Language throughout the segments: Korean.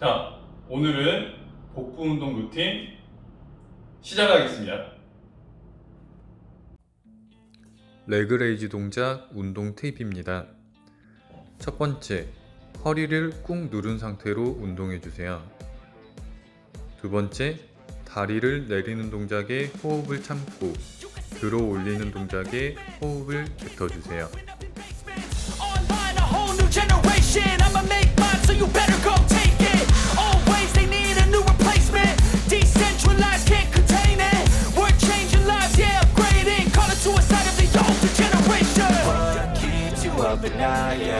자, 오늘은 복부 운동 루틴 시작하겠습니다. 레그레이즈 동작 운동 팁입니다. 첫 번째, 허리를 꾹 누른 상태로 운동해 주세요. 두 번째, 다리를 내리는 동작에 호흡을 참고 들어 올리는 동작에 호흡을 뱉어 주세요.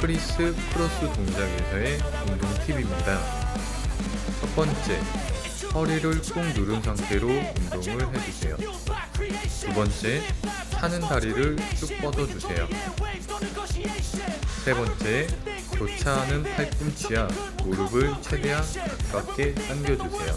크리스 크로스 동작에서의 운동 팁입니다. 첫 번째, 허리를 꾹 누른 상태로 운동을 해주세요. 두 번째, 차는 다리를 쭉 뻗어주세요. 세 번째, 교차하는 팔꿈치와 무릎을 최대한 가깝게 당겨주세요.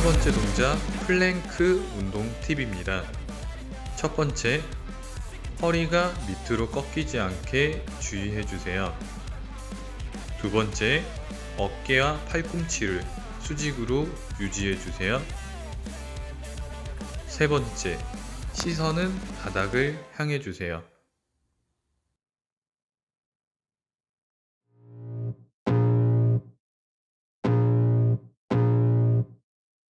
세 번째 동작, 플랭크 운동 팁입니다. 첫 번째, 허리가 밑으로 꺾이지 않게 주의해 주세요. 두 번째, 어깨와 팔꿈치를 수직으로 유지해 주세요. 세 번째, 시선은 바닥을 향해 주세요.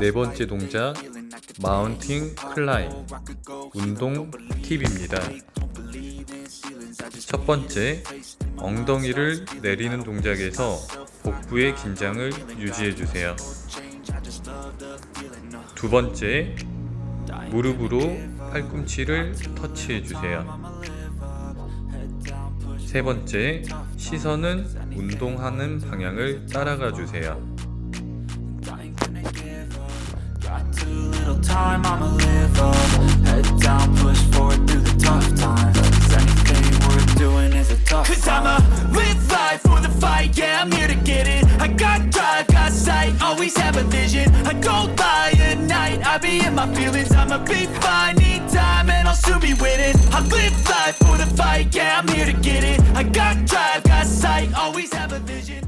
네 번째 동작, 마운팅 클라임 운동 팁입니다. 첫 번째, 엉덩이를 내리는 동작에서 복부의 긴장을 유지해 주세요. 두 번째, 무릎으로 팔꿈치를 터치해 주세요. 세 번째, 시선은 운동하는 방향을 따라가 주세요. Winning. I live life for the fight, yeah, I'm here to get it. I got drive, got sight, always have a vision.